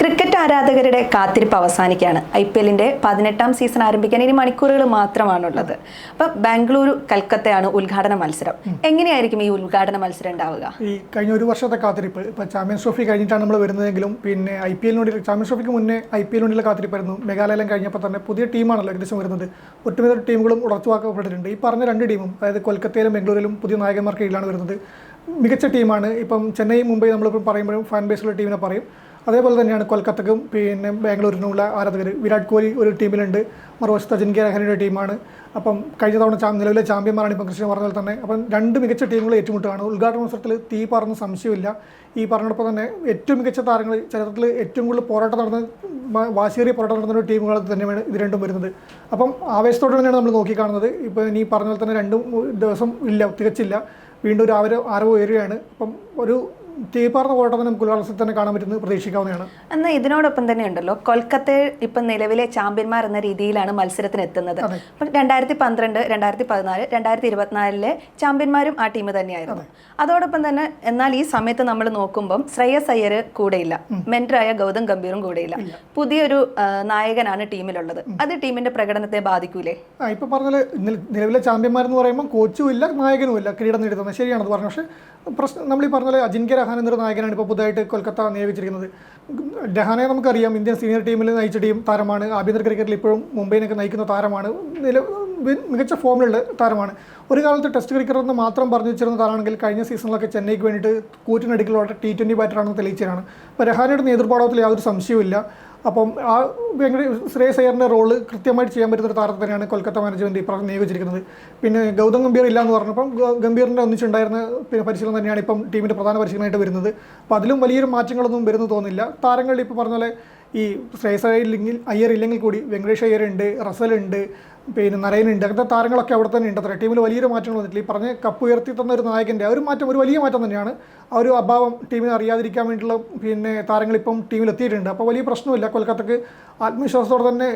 Cricket ആരാധകരുടെ കാത്തിരിപ്പ് അവസാനിക്കുകയാണ്. ഐ പി എല്ലിന്റെ പതിനെട്ടാം സീസൺ ആരംഭിക്കാൻ ഇനി മണിക്കൂറുകൾ മാത്രമാണുള്ളത്. അപ്പോൾ ബാംഗ്ലൂരു കൽക്കത്തയാണ് ഉദ്ഘാടന മത്സരം. എങ്ങനെയായിരിക്കും ഈ ഉദ്ഘാടന മത്സരം ഉണ്ടാവുക? ഈ കഴിഞ്ഞ ഒരു വർഷത്തെ കാത്തിരിപ്പ്. ഇപ്പോൾ ചാമ്പ്യൻസ് ട്രോഫി കഴിഞ്ഞിട്ടാണ് നമ്മൾ വരുന്നതെങ്കിലും പിന്നെ ഐ പി എല്ലിനോട് ചാമ്പ്യൻസ് ട്രോഫിക്ക് മുന്നേ ഐ പി എല്ലിനുള്ള കാത്തിരിപ്പായിരുന്നു. മേഘാലയം കഴിഞ്ഞപ്പോൾ തന്നെ പുതിയ ടീമാണല്ലോ ഏകദേശം വരുന്നത്. ഒട്ടുമിക്ക ടീമുകളും ഉറച്ചുവാക്കപ്പെട്ടിട്ടുണ്ട്. ഈ പറഞ്ഞ രണ്ട് ടീമും അതായത് കൊൽക്കത്തയിലും ബംഗളൂരിലും പുതിയ നായകന്മാർക്ക് കീഴിലാണ് വരുന്നത്. മികച്ച ടീമാണ്. ഇപ്പം ചെന്നൈ മുംബൈ നമ്മളിപ്പോൾ പറയുമ്പോഴും ഫാൻ ബേസുള്ള ടീമിനെ പറയും. അതേപോലെ തന്നെയാണ് കൊൽക്കത്തക്കും പിന്നെ ബാംഗ്ലൂരിനുമുള്ള ആരാധകർ. വിരാട് കോഹ്ലി ഒരു ടീമിലുണ്ട്. മറുവശത്ത് അജിൻക്യ രഹനയുടെ ടീമാണ്. അപ്പം കഴിഞ്ഞ തവണ ചാ നിലവിലെ ചാമ്പ്യന്മാരാണ് ഇപ്പം കൃഷ്ണ പറഞ്ഞാൽ തന്നെ. അപ്പം രണ്ട് മികച്ച ടീമുകൾ ഏറ്റുമുട്ടുകയാണ്. ഉദ്ഘാടന മത്സരത്തിൽ തീ പറഞ്ഞ സംശയമില്ല ഈ പറഞ്ഞപ്പോൾ തന്നെ ഏറ്റവും മികച്ച താരങ്ങൾ ചരിത്രത്തിൽ ഏറ്റവും കൂടുതൽ പോരാട്ടം നടന്ന വാശിയേറിയ പോരാട്ടം നടന്ന ടീമുകൾ തന്നെയാണ് ഇത് രണ്ടും വരുന്നത്. അപ്പം ആവേശത്തോടെ തന്നെയാണ് നമ്മൾ നോക്കിക്കാണുന്നത്. ഇപ്പോൾ ഇനി പറഞ്ഞ പോലെ തന്നെ രണ്ടും ദിവസം ഇല്ല തികച്ചില്ല. വീണ്ടും ഒരു ആരോ ആരവോ ഉയരുകയാണ്. അപ്പം ഒരു തീപ്പാർന്ന ഓട്ടം തന്നെ നമുക്ക് ഉല്ലാസത്തിൽ തന്നെ കാണാൻ പറ്റുന്നത് പ്രതീക്ഷിക്കാവുന്നതാണ്. എന്നാൽ ഇതിനോടൊപ്പം തന്നെ ഉണ്ടല്ലോ കൊൽക്കത്ത ഇപ്പം നിലവിലെ ചാമ്പ്യന്മാർ എന്ന രീതിയിലാണ് മത്സരത്തിന് എത്തുന്നത്. അപ്പം രണ്ടായിരത്തി പന്ത്രണ്ട് രണ്ടായിരത്തി പതിനാല് രണ്ടായിരത്തി ഇരുപത്തിനാലിലെ ചാമ്പ്യന്മാരും ആ ടീം തന്നെയായിരുന്നു. അതോടൊപ്പം തന്നെ എന്നാൽ ഈ സമയത്ത് നമ്മൾ നോക്കുമ്പം ശ്രേയസ് അയ്യർ കൂടെയില്ല മെന്ററായ ഗൗതം ഗംഭീറും കൂടെയില്ല. പുതിയൊരു നായകനാണ് ടീമിലുള്ളത്. അത് ടീമിന്റെ പ്രകടനത്തെ ബാധിക്കൂലേ? ഇപ്പൊ പറഞ്ഞാൽ നിലവിലെ ചാമ്പ്യന്മാരെന്ന് പറയുമ്പോൾ കോച്ചും ഇല്ല നായകനും ഇല്ല കിരീടം നേടുന്നത് ശരിയാണത് പറഞ്ഞു പക്ഷേ പ്രശ്നം നമ്മൾ ഈ പറഞ്ഞ പോലെ അജിൻക്യ രഹാൻ എന്നൊരു നായകനാണ് ഇപ്പോൾ പുതുതായിട്ട് കൊൽക്കത്ത നിയോഗിച്ചിരിക്കുന്നത്. രഹാനെ നമുക്കറിയാം ഇന്ത്യൻ സീനിയർ ടീമിൽ നയിച്ച ടീം താരമാണ്. ആഭ്യന്തര ക്രിക്കറ്റിൽ ഇപ്പോഴും മുംബൈനൊക്കെ നയിക്കുന്ന താരമാണ്. നില മികച്ച ഫോമിലുള്ള താരമാണ്. ഒരു കാലത്ത് ടെസ്റ്റ് ക്രിക്കറ്റർ എന്ന് മാത്രം പറഞ്ഞു വെച്ചിരുന്ന താരാണെങ്കിൽ കഴിഞ്ഞ സീസണിലൊക്കെ ചെന്നൈക്ക് വേണ്ടിയിട്ട് കൂറ്റിനടുക്കിലുള്ള ടി ട്വന്റി ബാറ്ററാണെന്ന് തെളിയിച്ചതാണ്. അപ്പോൾ രഹാനയുടെ നേതൃപാടവത്തിൽ യാതൊരു സംശയവുമില്ല. അപ്പം ആ വെങ്കട ശ്രേയസ് അയ്യറിന്റെ റോൾ കൃത്യമായിട്ട് ചെയ്യാൻ പറ്റുന്ന ഒരു താരത്തെ തന്നെയാണ് കൊൽക്കത്ത മാനേജ്മെന്റ് ഇപ്പം നിയോഗിച്ചിരിക്കുന്നത്. പിന്നെ ഗൗതം ഗംഭീർ ഇല്ല എന്ന് പറഞ്ഞപ്പം ഗംഭീറിന്റെ ഒന്നിച്ചുണ്ടായിരുന്ന പിന്നെ പരിശീലനം തന്നെയാണ് ഇപ്പം ടീമിന്റെ പ്രധാന പരിശീലനമായിട്ട് വരുന്നത്. അപ്പോൾ അതിലും വലിയൊരു മാറ്റങ്ങളൊന്നും വരുന്നു തോന്നില്ല താരങ്ങളിൽ ഇപ്പോൾ പറഞ്ഞ പോലെ ഈ ശ്രേയസ് അയ്യർ ഇല്ലെങ്കിൽ കൂടി വെങ്കടേഷ് അയ്യർ ഉണ്ട് റസൽ ഉണ്ട്. പിന്നെ നരയനുണ്ട് അങ്ങനത്തെ താരങ്ങളൊക്കെ അവിടെ തന്നെ ഉണ്ട് അത്ര. ടീമിൽ വലിയൊരു മാറ്റങ്ങൾ വന്നിട്ടില്ല. ഈ പറഞ്ഞ കപ്പ് ഉയർത്തി തന്ന ഒരു നായകന്റെ ഒരു മാറ്റം ഒരു വലിയ മാറ്റം തന്നെയാണ്. ആ ഒരു അഭാവം ടീമിനെ അറിയാതിരിക്കാൻ വേണ്ടിയിട്ടുള്ള പിന്നെ താരങ്ങൾ ഇപ്പം ടീമിൽ എത്തിയിട്ടുണ്ട്. അപ്പോൾ വലിയ പ്രശ്നമില്ല. കൊൽക്കത്തക്ക് ആത്മവിശ്വാസത്തോടെ തന്നെ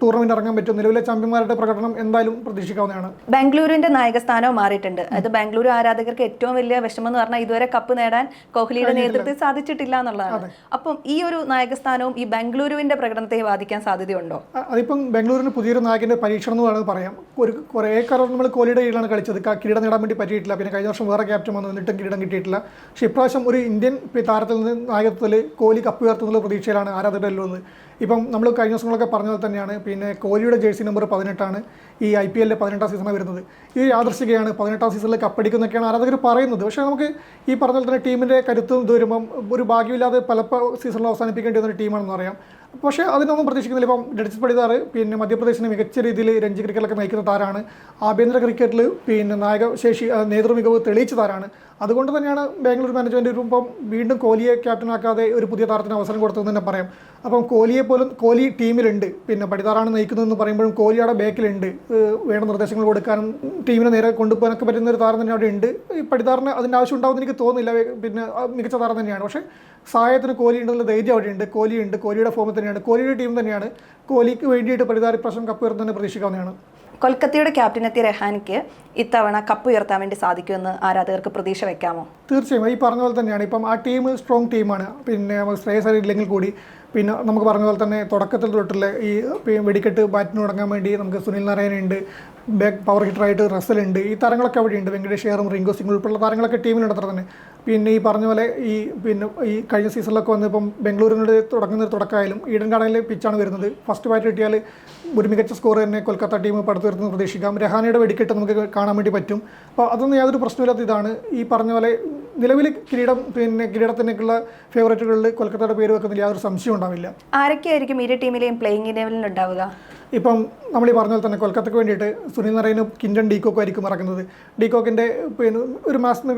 ടൂർണമെന്റ് ഇറങ്ങാൻ പറ്റും. നിലവിലെ ചാമ്പ്യന്മാരുടെ പ്രകടനം എന്തായാലും പ്രതീക്ഷിക്കാവുന്നതാണ്. ബാംഗ്ലൂരിന്റെ നായകസ്ഥാനവും മാറിയിട്ടുണ്ട്. അത് ബാംഗ്ലൂർ ആരാധകർക്ക് ഏറ്റവും വലിയ വിഷമം എന്ന് പറഞ്ഞാൽ ഇതുവരെ കപ്പ് നേടാൻ കോഹ്ലിയുടെ നേതൃത്വത്തിൽ സാധിച്ചിട്ടില്ല എന്നുള്ളതാണ്. അപ്പം ഈ ഒരു നായകസ്ഥാനവും ഈ ബാംഗ്ലൂരുവിന്റെ പ്രകടനത്തെ ബാധിക്കാൻ സാധ്യതയുണ്ടോ? അതിപ്പം ബാംഗ്ലൂരിന് പുതിയൊരു നായകന്റെ പരീക്ഷണം എന്ന് വേണമെങ്കിൽ പറയാം. ഒരു കുറേ കാലം നമ്മൾ കോഹ്ലിയുടെ കീഴിലാണ് കളിച്ചത്. കിരീടം നേടാൻ വേണ്ടി പറ്റിയിട്ടില്ല. പിന്നെ കഴിഞ്ഞ വർഷം വേറെ ക്യാപ്റ്റൻ വന്നു. എന്നിട്ടും കിരീടം കിട്ടിയിട്ടില്ല. പക്ഷേ ഇപ്രാവശ്യം ഒരു ഇന്ത്യൻ താരത്തിൽ നിന്ന് നായകത്വത്തിൽ കോഹ്ലി കപ്പ് ഉയർത്തുന്നുള്ള പ്രതീക്ഷയിലാണ് ആരാധകരെല്ലാം ഉള്ളത്. ഇപ്പം നമ്മൾ കഴിഞ്ഞ ദിവസങ്ങളൊക്കെ പറഞ്ഞത് തന്നെയാണ്. പിന്നെ കോഹ്ലിയുടെ ജേഴ്സി നമ്പർ പതിനെട്ടാണ്. ഈ ഐ പി എല്ലിലെ പതിനെട്ടാം സീസണാണ് വരുന്നത്. ഈ യാദർശികയാണ് പതിനെട്ടാം സീസണിൽ കപ്പടിക്കുന്നൊക്കെയാണ് ആരാധകർ പറയുന്നത്. പക്ഷേ നമുക്ക് ഈ പറഞ്ഞ പോലെ തന്നെ ടീമിന്റെ കരുത്തും ഇത് വരുമ്പം ഒരു ഭാഗ്യമില്ലാതെ പലപ്പോൾ സീസണിൽ അവസാനിപ്പിക്കേണ്ടി വന്ന ടീമാണെന്ന് അറിയാം പക്ഷേ അതിനൊന്നും പ്രതീക്ഷിക്കുന്നില്ല. ഇപ്പം ഡെഡിസ് പടിതാർ പിന്നെ മധ്യപ്രദേശിനെ മികച്ച രീതിയിൽ രഞ്ജി ക്രിക്കറ്റിലൊക്കെ നയിക്കുന്ന താരാണ്. ആഭ്യന്തര ക്രിക്കറ്റിൽ പിന്നെ നായക ശേഷി ആ, നേതൃമികവ് തെളിയിച്ച താരമാണ് അതുകൊണ്ട് തന്നെയാണ് ബാംഗ്ലൂർ മാനേജ്മെന്റ് ഇപ്പം വീണ്ടും കോഹ്ലിയെ ക്യാപ്റ്റനാക്കാതെ ഒരു പുതിയ താരത്തിന് അവസരം കൊടുത്തതെന്ന് തന്നെ പറയാം. അപ്പം കോഹ്ലിയെ പോലും കോഹ്ലി ടീമിലുണ്ട്. പിന്നെ പടിതാറാണ് നയിക്കുന്നതെന്ന് പറയുമ്പോഴും കോഹ്ലിയുടെ ബാക്കിലുണ്ട്. വേണ്ട നിർദ്ദേശങ്ങൾ കൊടുക്കാനും ടീമിനെ നേരെ കൊണ്ടുപോകാനൊക്കെ പറ്റുന്ന ഒരു താരം തന്നെ അവിടെ ഉണ്ട്. ഈ പടിതാറിന് അതിന്റെ ആവശ്യം ഉണ്ടാവുമെന്ന് എനിക്ക് തോന്നുന്നില്ല. പിന്നെ മികച്ച താരം തന്നെയാണ്. പക്ഷേ സഹായത്തിന് കോഹ്ലി ഉണ്ടെന്നുള്ള ധൈര്യം അവിടെ ഉണ്ട്. കോഹ്ലി ഉണ്ട്. കോഹ്ലിയുടെ ഫോമിൽ തന്നെയാണ്. കോഹ്ലിയുടെ ടീം തന്നെയാണ്. കോഹ്ലിക്ക് വേണ്ടിയിട്ട് പടിതാർ പ്രശ്നം കപ്പ് ഉയർന്നു തന്നെ പ്രതീക്ഷിക്കാവുന്നതാണ്. കൊൽക്കത്തയുടെ ക്യാപ്റ്റനെത്തിയ രഹാനിക്ക് ഇത്തവണ കപ്പ് ഉയർത്താൻ വേണ്ടി സാധിക്കുമെന്ന് ആരാധകർക്ക് പ്രതീക്ഷ വെക്കാമോ? തീർച്ചയായും. ഈ പറഞ്ഞ പോലെ തന്നെയാണ്. ഇപ്പം ആ ടീം സ്ട്രോങ് ടീമാണ് പിന്നെ ശ്രേയസ് ഇല്ലെങ്കിൽ കൂടി പിന്നെ നമുക്ക് പറഞ്ഞ പോലെ തന്നെ തുടക്കത്തിൽ തൊട്ടുള്ള ഈ വെടിക്കെട്ട് ബാറ്റിന് തുടങ്ങാൻ വേണ്ടി നമുക്ക് സുനിൽ നാരായണുണ്ട് ബാക്ക് പവർ ഹിറ്ററായിട്ട് ഉണ്ട്. ഈ താരങ്ങളൊക്കെ അവിടെ ഉണ്ട്. വെങ്കടേഷ് ഷെയറും റിങ്കോ സിംഗ് ഉൾപ്പെടെയുള്ള താരങ്ങളൊക്കെ ടീമിലുണ്ട് അത്ര തന്നെ. പിന്നെ ഈ പറഞ്ഞ പോലെ ഈ പിന്നെ ഈ കഴിഞ്ഞ സീസണിലൊക്കെ വന്ന് ഇപ്പം ബംഗളൂരിനോട് തുടങ്ങുന്ന തുടക്കമായാലും ഈഡൻ ഗാർഡനിലെ പിച്ചാണ് വരുന്നത്. ഫസ്റ്റ് ബാറ്റ് കിട്ടിയാൽ ഒരു മികച്ച സ്കോർ തന്നെ കൊൽക്കത്ത ടീം പടുത്തുയർത്തുന്ന പ്രതീക്ഷിക്കാം. രഹാനയുടെ വെടിക്കെട്ട് നമുക്ക് കാണാൻ വേണ്ടി പറ്റും. അപ്പോൾ അതൊന്നും യാതൊരു പ്രശ്നമില്ലാത്ത ഇതാണ്. ഈ പറഞ്ഞ പോലെ നിലവിൽ കിരീടം പിന്നെ കിരീടത്തിനൊക്കെയുള്ള ഫേവറേറ്റുകളിൽ കൊൽക്കത്തയുടെ പേര് വെക്കുന്നതിൽ യാതൊരു സംശയം ഉണ്ടാവില്ല. ആരൊക്കെയായിരിക്കും ഇരു ടീമിലെയും പ്ലേയിങ് ലെവലിൽ ഉണ്ടാവുക? ഇപ്പം നമ്മൾ ഈ പറഞ്ഞ പോലെ തന്നെ കൊൽക്കത്തക്ക് വേണ്ടിയിട്ട് സുനിൽ നരൈനും കിൻഡൻ ഡീകോക്കും ആയിരിക്കും ഇറക്കുന്നത് ഡീകോക്കിന്റെ പിന്നെ ഒരു മാസം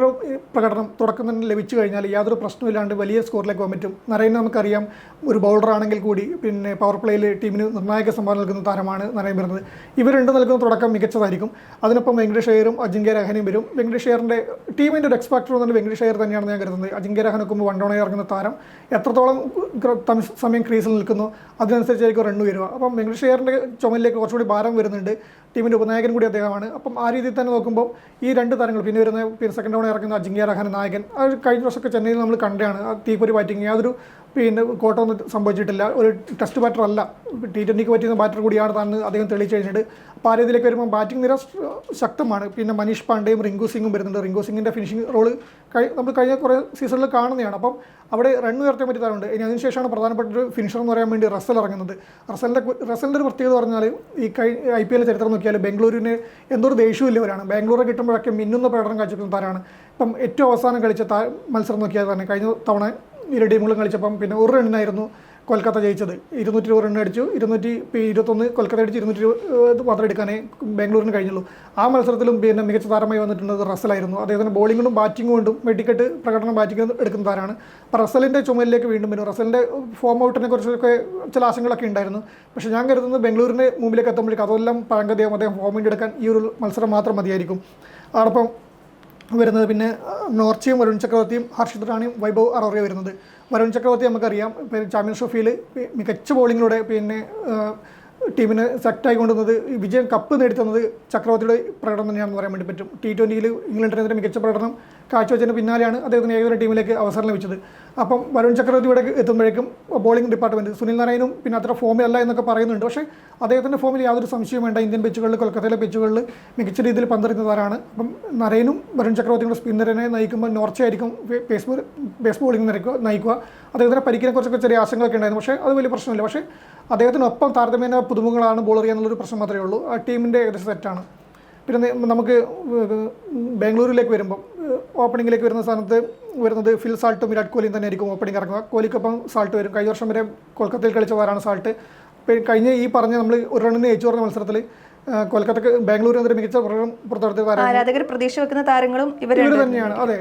പ്രകടനം തുടക്കം തന്നെ ലഭിച്ചു കഴിഞ്ഞാൽ യാതൊരു പ്രശ്നമില്ലാണ്ട് വലിയ സ്കോറിലേക്ക് പോകാൻ പറ്റും. നരൈൻ നമുക്കറിയാം ഒരു ബൗളർ ആണെങ്കിൽ കൂടി പിന്നെ പവർ പ്ലേയിൽ ടീമിന് നിർണായക സംഭാവന നൽകുന്ന താരമാണ് നരൈൻ വരുന്നത്. ഇവർ രണ്ട് നൽകുന്ന തുടക്കം മികച്ചതായിരിക്കും. അതിനൊപ്പം വെങ്കടേഷ് അയ്യറും അജിങ്ക്യ രഹനയും വരും. വെങ്കടേഷ് അയ്യറിന്റെ ടീമിന്റെ ഒരു എക്സ്പാക്ടർ എന്നുള്ളത് വെങ്കടേഷ് അയ്യർ തന്നെയാണ് ഞാൻ കരുതുന്നത്. അജിങ്ക്യ രഹനൊക്കെ വൺ ഡൗൺ ഇറങ്ങുന്ന താരം. എത്രത്തോളം സമയം ക്രീസിൽ നിൽക്കുന്നു. അതിനനുസരിച്ചായിരിക്കും റണ്ണ് വരിക അപ്പം വെങ്കടേഷ് അയ്യറിന്റെ ചുമലിലേക്ക് കുറച്ചുകൂടി ഭാരം വരുന്നുണ്ട്. ടീമിന്റെ ഉപനായകൻ കൂടി അദ്ദേഹമാണ്. അപ്പം ആ രീതിയിൽ തന്നെ നോക്കുമ്പോൾ ഈ രണ്ട് താരങ്ങൾ പിന്നെ വരുന്ന പിന്നെ സെക്കൻഡ് ഡൗൺ ഇറങ്ങുന്ന അജിങ്ക്യ രഹാൻ നായകൻ അത് കഴിഞ്ഞ വർഷമൊക്കെ ചെന്നൈയിൽ നമ്മൾ കണ്ടതാണ് തീപ്പൊരി ബാറ്റിങ് യാതൊരു പിന്നെ കോട്ടൊന്നും സംഭവിച്ചിട്ടില്ല. ഒരു ടെസ്റ്റ് ബാറ്റർ അല്ല. ടി ട്വന്റിക്ക് പറ്റുന്ന ബാറ്റർ കൂടിയാണ് താൻ അദ്ദേഹം തെളിയിച്ചു കഴിഞ്ഞിട്ട് അപ്പോൾ ആ രീതിയിലേക്ക് വരുമ്പോൾ ബാറ്റിംഗ് നിര ശക്തമാണ്. പിന്നെ മനീഷ് പാണ്ഡെയും റിങ്കു സിംഗും വരുന്നുണ്ട്. റിങ്കു സിംഗിന്റെ ഫിനിഷിംഗ് റോൾ നമ്മൾ കഴിഞ്ഞ കുറേ സീസണിൽ കാണുന്നതാണ്. അപ്പം അവിടെ റൺ ഉയർത്താൻ പറ്റി താറുണ്ട് ഇനി അതിനുശേഷമാണ് പ്രധാനപ്പെട്ട ഒരു ഫിനിഷർ എന്ന് പറയാൻ വേണ്ടി റസൽ ഇറങ്ങുന്നത്. റസലിന്റെ റസലിന്റെ ഒരു പ്രത്യേകത പറഞ്ഞാൽ ഈ കഴി ഐ പി എൽ ചരിത്രം നോക്കിയാൽ ബാംഗ്ലൂരിന് എന്തോ ഒരു ദേഷ്യമില്ലവരാണ് ബാംഗ്ലൂരെ കിട്ടുമ്പോഴൊക്കെ മിന്നുന്ന പ്രകടനം കാഴ്ചവെക്കുന്ന താരാണ്. ഇപ്പം ഏറ്റവും അവസാനം കളിച്ച മത്സരം നോക്കിയാൽ തന്നെ കഴിഞ്ഞ തവണ ഇരു ടീമുകളും കളിച്ചപ്പം പിന്നെ ഒരു റണ്ണിനായിരുന്നു കൊൽക്കത്ത ജയിച്ചത്. ഇരുന്നൂറ്റി ഇരുപത് റൺ അടിച്ചു. ഇരുന്നൂറ്റി ഇരുപത്തൊന്ന് കൊൽക്കത്ത അടിച്ച് ഇരുന്നൂറ്റി ഇരുപത് മാത്രം എടുക്കാനേ ബാംഗ്ലൂരിന് കഴിഞ്ഞുള്ളൂ. ആ മത്സരത്തിലും പിന്നെ മികച്ച താരമായി വന്നിട്ടുള്ളത് റസലായിരുന്നു അദ്ദേഹത്തിന് ബോളിംഗും ബാറ്റിംഗും കൊണ്ടും വെടിക്കെട്ട് പ്രകടനം ബാറ്റിംഗ് എടുക്കുന്ന താരമാണ്. അപ്പോൾ റസലിന്റെ ചുമലിലേക്ക് വീണ്ടും വരും. റസലിന്റെ ഫോം ഔട്ടിനെ കുറിച്ചൊക്കെ ചില ആശങ്കകളൊക്കെ ഉണ്ടായിരുന്നു. പക്ഷേ ഞാൻ കരുതുന്നത് ബാംഗ്ലൂരിന്റെ മുമ്പിലേക്ക് എത്തുമ്പോഴേക്കും അതെല്ലാം പഴങ്കതയും അദ്ദേഹം ഫോമിന്റെ എടുക്കാൻ ഈ ഒരു മത്സരം മാത്രം മതിയായിരിക്കും. അതോടൊപ്പം വരുന്നത്. പിന്നെ നോർച്ചയും വരുൺ ചക്രവർത്തിയും ഹർഷിത് റാണിയും വൈഭവ് അറോറിയ വരുന്നത്. വരുൺ ചക്രവർത്തി നമുക്കറിയാം ചാമ്പ്യൻസ് ട്രോഫിയിൽ മികച്ച ബോളിങ്ങിലൂടെ പിന്നെ ടീമിന് സെക്റ്റായി കൊണ്ടുവന്നത്. വിജയം കപ്പ് നേടിത്തന്നത് ചക്രവർത്തിയുടെ പ്രകടനം തന്നെയാണെന്ന് പറയാൻ വേണ്ടി പറ്റും. ടി ട്വന്റിയിൽ ഇംഗ്ലണ്ടിനെതിരെ മികച്ച പ്രകടനം കാഴ്ചവെച്ചതിന് പിന്നാലെയാണ് അദ്ദേഹത്തിന് ഏകദിന ടീമിലേക്ക് അവസരം ലഭിച്ചത്. അപ്പം വരുൺ ചക്രവർത്തി ഇവിടെ എത്തുമ്പോഴേക്കും ബോളിംഗ് ഡിപ്പാർട്ട്മെന്റ് സുനിൽ നാരായണനും പിന്നെ അത്ര ഫോമിൽ അല്ല എന്നൊക്കെ പറയുന്നുണ്ട്. പക്ഷേ അദ്ദേഹത്തിന്റെ ഫോമിൽ യാതൊരു സംശയവും വേണ്ട. ഇന്ത്യൻ പിച്ചുകളിൽ കൊൽക്കത്തയിലെ പിച്ചുകളിൽ മികച്ച രീതിയിൽ പന്തെറിയുന്നതാരാണ് അപ്പം നരയനും വരുൺ ചക്രവർത്തിയുടെ സ്പിന്നറിനെ നയിക്കുമ്പോൾ നോർച്ചയായിരിക്കും പേസ് ബോളിംഗ് നയിക്കുക നയിക്കുക. അദ്ദേഹത്തിന്റെ പരിക്കിനെ കുറിച്ചൊക്കെ ചെറിയ ആശങ്കകളൊക്കെ ഉണ്ടായിരുന്നു. പക്ഷേ അത് വലിയ പ്രശ്നമില്ല. പക്ഷേ അദ്ദേഹത്തിനൊപ്പം താരതമ്യേന പുതുമുഖങ്ങളാണ് ബോൾ എറിയാന്നുള്ളൊരു പ്രശ്നം മാത്രമേ ഉള്ളൂ. ആ ടീമിന്റെ ഏകദേശം സെറ്റാണ് പിന്നെ നമുക്ക് ബാംഗ്ലൂരിലേക്ക് വരുമ്പം ഓപ്പണിങ്ങിലേക്ക് വരുന്ന സ്ഥാനത്ത് വരുന്നത് ഫിൽ സാൾട്ടും വിരാട് കോഹ്ലിയും തന്നെ ആയിരിക്കും ഓപ്പണിംഗ് ഇറങ്ങുക. കോഹ്ലിക്കൊപ്പം സാൾട്ട് വരും. കഴിഞ്ഞ വർഷം വരെ കൊൽക്കത്തയിൽ കളിച്ചവരാണ് സാൾട്ട്. കഴിഞ്ഞ ഈ പറഞ്ഞ നമ്മൾ ഒരു റണ്ണിന് ജയിച്ചു പറഞ്ഞ മത്സരത്തിൽ കൊൽക്കത്തക്ക് ബാംഗ്ലൂർ എന്നൊരു മികച്ച പ്രകടനം പുറത്തെടുത്ത ആരാധകർ പ്രതീക്ഷ വെക്കുന്ന താരങ്ങളും ഇവർ തന്നെയാണ്. അതെ.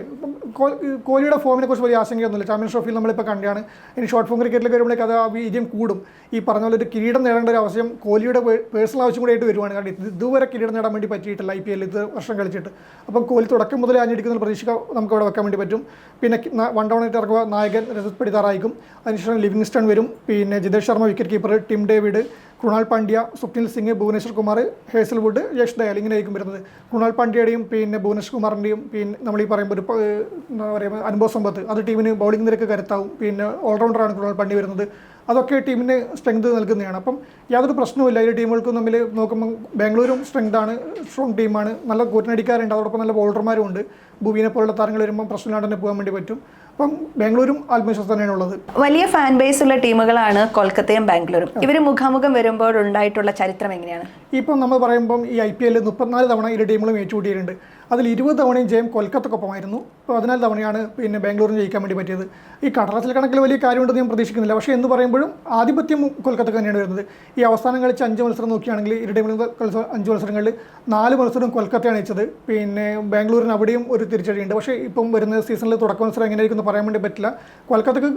കോഹ്ലിയുടെ ഫോമിനെ കുറിച്ച് വലിയ ആശങ്കയൊന്നുമില്ല. ചാമ്പ്യൻസ് ട്രോഫിയിൽ നമ്മളിപ്പോൾ കണ്ടാണ് ഇനി ഷോർട്ട് ഫോം ക്രിക്കറ്റിൽ വരുമ്പോഴേക്ക് അത് ആ വിജയം കൂടും. ഈ പറഞ്ഞ പോലെ ഒരു കിരീടം നേടേണ്ട ഒരു ആവശ്യം കോഹ്ലിയുടെ പേഴ്സണൽ ആവശ്യം കൂടി ആയിട്ട് വരുവാണ്. കാരണം ഇതുവരെ കിരീടം നേടാൻ വേണ്ടി പറ്റിയിട്ടില്ല ഐ പി എല്ലിൽ ഇത് വർഷം കളിച്ചിട്ട്. അപ്പം കോഹ്ലി തുടക്കം മുതലേ അഞ്ഞടിക്കുന്ന പ്രതീക്ഷ നമുക്ക് അവിടെ വെക്കാൻ വേണ്ടി പറ്റും. പിന്നെ വൺ ഡൗൺ ആയിട്ട് ഇറങ്ങുക നായകൻ രജത് പടിതാറായിരിക്കും അതിനുശേഷം ലിവിങ്സ്റ്റൺ വരും. പിന്നെ Jitesh Sharma wicket keeper Tim David Krunal Pandya Swapnil Singh Bhuvneshwar Kumar Hazlewood Yash Dayal ഇങ്ങനെ ആയിരിക്കും വരുന്നത്. കൃണാൽ പാണ്ഡ്യയുടെയും പിന്നെ ഭുവനേശ്വർ കുമാറിന്റെയും പിന്നെ നമ്മൾ ഈ പറയുമ്പോൾ ഒരു എന്താ പറയുക അനുഭവ സമ്പത്ത്. അത് ടീമിന് ബൗളിംഗ് നിരക്ക് കരുത്താവും. പിന്നെ ഓൾറൗണ്ടറാണ് കൃണാൽ പാണ്ഡ്യ വരുന്നത്. അതൊക്കെ ടീമിന് സ്ട്രെങ്ത് നൽകുന്നതാണ്. അപ്പം യാതൊരു പ്രശ്നവുമില്ല. ഈ ടീമുകൾക്കും തമ്മിൽ നോക്കുമ്പോൾ ബാംഗ്ലൂരും സ്ട്രെങ്താണ് സ്ട്രോങ് ടീമാണ് നല്ല കൂറ്റനടിക്കാരുണ്ട്. അതോടൊപ്പം നല്ല ബോൾഡർമാരും ഉണ്ട്. ഭൂവിനെ പോലുള്ള താരങ്ങൾ വരുമ്പോൾ പ്രശ്നമില്ലാണ്ട് തന്നെ പോകാൻ വേണ്ടി പറ്റും. അപ്പം ബാംഗ്ലൂരും ആത്മവിശ്വാസം തന്നെയാണ് ഉള്ളത്. വലിയ ഫാൻ ബേസ് ഉള്ള ടീമുകളാണ് കൊൽക്കത്തയും ബാംഗ്ലൂരും. ഇവർ മുഖാമുഖം വരുമ്പോൾ ഉണ്ടായിട്ടുള്ള ചരിത്രം എങ്ങനെയാണ്? ഇപ്പം നമ്മൾ പറയുമ്പം ഈ ഐ പി എല്ലിൽ മുപ്പത്തിനാല് തവണ ഇരു ടീമുകളും ഏറ്റുകൂട്ടിയിട്ടുണ്ട് അതിൽ ഇരുപത് തവണയും ജയം കൊൽക്കത്തക്കൊപ്പമായിരുന്നു. പതിനാല് തവണയാണ് പിന്നെ ബാംഗ്ലൂരിന് ജയിക്കാൻ വേണ്ടി പറ്റിയത്. ഈ കടലാസിൽ കണക്കിൽ വലിയ കാര്യമുണ്ടെന്ന് ഞാൻ പ്രതീക്ഷിക്കുന്നില്ല. പക്ഷേ എന്ന് പറയുമ്പോഴും ആധിപത്യം കൊൽക്കത്തക്ക് തന്നെയാണ് വരുന്നത്. ഈ അവസാനം കളിച്ച അഞ്ച് മത്സരം നോക്കുകയാണെങ്കിൽ ഇരുടെ അഞ്ച് മത്സരങ്ങളിൽ നാല് മത്സരം കൊൽക്കത്തയാണ് അയച്ചത് പിന്നെ ബാംഗ്ലൂരിന് അവിടെയും ഒരു തിരിച്ചടിയുണ്ട്. പക്ഷേ ഇപ്പം വരുന്ന സീസണിൽ തുടക്ക മത്സരം എങ്ങനെയായിരിക്കും എന്ന് പറയാൻ വേണ്ടി പറ്റില്ല. കൊൽക്കത്തക്ക്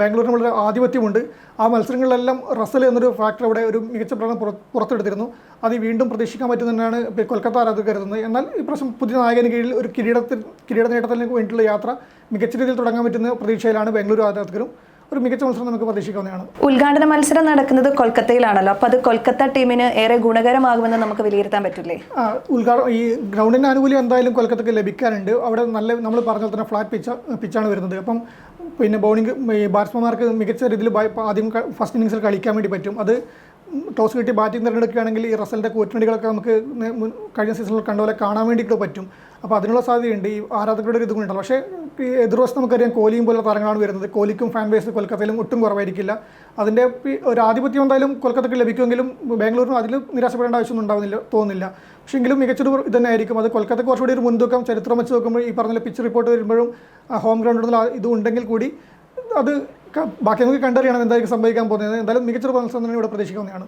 ബാംഗ്ലൂരിന് വളരെ ആധിപത്യമുണ്ട്. ആ മത്സരങ്ങളിലെല്ലാം റസൽ എന്നൊരു ഫാക്ടർ അവിടെ ഒരു മികച്ച പ്രകടനം പുറത്തെടുത്തിരുന്നു. അത് വീണ്ടും പ്രതീക്ഷിക്കാൻ പറ്റുന്നതാണ് കൊൽക്കത്ത ആരാധകർ കരുതുന്നത്. എന്നാൽ ഇപ്രാവശ്യം പുതിയ നായകന് കീഴിൽ ഒരു കിരീടത്തിൽ കിരീട നേട്ടത്തിന് വേണ്ടിയിട്ടുള്ള യാത്ര മികച്ച രീതിയിൽ തുടങ്ങാൻ പറ്റുന്ന പ്രതീക്ഷയിലാണ് ബംഗളൂരു ആരാധകരും. ഒരു മികച്ച മത്സരം നമുക്ക് പ്രതീക്ഷിക്കാവുന്നതാണ്. ഉദ്ഘാടന മത്സരം നടക്കുന്നത് കൊൽക്കത്തയിലാണല്ലോ. അപ്പോൾ അത് കൊൽക്കത്ത ടീമിന് ഏറെ ഗുണകരമാകുമെന്ന് നമുക്ക് വിലയിരുത്താൻ പറ്റില്ലേ? ആ, ഉദ്ഘാടനം ഈ ഗ്രൗണ്ടിന്റെ ആനുകൂല്യം എന്തായാലും കൊൽക്കത്തക്ക് ലഭിക്കാനുണ്ട് അവിടെ നല്ല നമ്മൾ പറഞ്ഞ തന്നെ ഫ്ലാറ്റ് പിച്ച പിച്ചാണ് വരുന്നത്. അപ്പം പിന്നെ ബൗളിംഗ് ബാറ്റ്സ്മാൻമാർക്ക് മികച്ച രീതിയിൽ ആദ്യം ഫസ്റ്റ് ഇന്നിങ്സിൽ കളിക്കാൻ വേണ്ടി പറ്റും. അത് ടോസ് കിട്ടി ബാറ്റിംഗ് തിരഞ്ഞെടുക്കുകയാണെങ്കിൽ ഈ റസലിന്റെ കൂറ്റനടികളൊക്കെ നമുക്ക് കഴിഞ്ഞ സീസണിൽ കണ്ട പോലെ കാണാൻ വേണ്ടിയിട്ട് പറ്റും. അപ്പോൾ അതിനുള്ള സാധ്യതയുണ്ട്. ഈ ആരാധകരുടെ ഒരു ഇതും ഉണ്ടല്ലോ. പക്ഷേ എതിർവശം നമുക്കറിയാം കോഹ്ലിയും പോലെ താരങ്ങളാണ് വരുന്നത്. കോലിക്കും ഫാൻ ബേസ് കൊൽക്കത്തയിലും ഒട്ടും കുറവായിരിക്കില്ല. അതിന്റെ ഒരു ആധിപത്യം എന്തായാലും കൊൽക്കത്തയ്ക്ക് ലഭിക്കുമെങ്കിലും ബാംഗ്ലൂരിനും അതിൽ നിരാശപ്പെടേണ്ട ആവശ്യമൊന്നും ഉണ്ടാവുന്നില്ല തോന്നുന്നില്ല. പക്ഷേ എങ്കിലും മികച്ചൊരു ഇത് തന്നെ ആയിരിക്കും അത് കൊൽക്കത്തയ്ക്ക് കുറച്ചുകൂടി ഒരു മുൻതൂക്കം ചരിത്രം വെച്ച് നോക്കുമ്പോൾ ഈ പറഞ്ഞ പിച്ച് റിപ്പോർട്ട് വരുമ്പോഴും ഹോം ഗ്രൗണ്ടിൽ ഇത് ഉണ്ടെങ്കിൽ കൂടി അത് ബാക്കി നമുക്ക് കണ്ടറിയണം എന്തായിരിക്കും സംഭവിക്കാൻ പോകുന്നത്. എന്തായാലും മികച്ചൊരു മത്സരം തന്നെ ഇവിടെ പ്രതീക്ഷിക്കാവുന്നതാണ്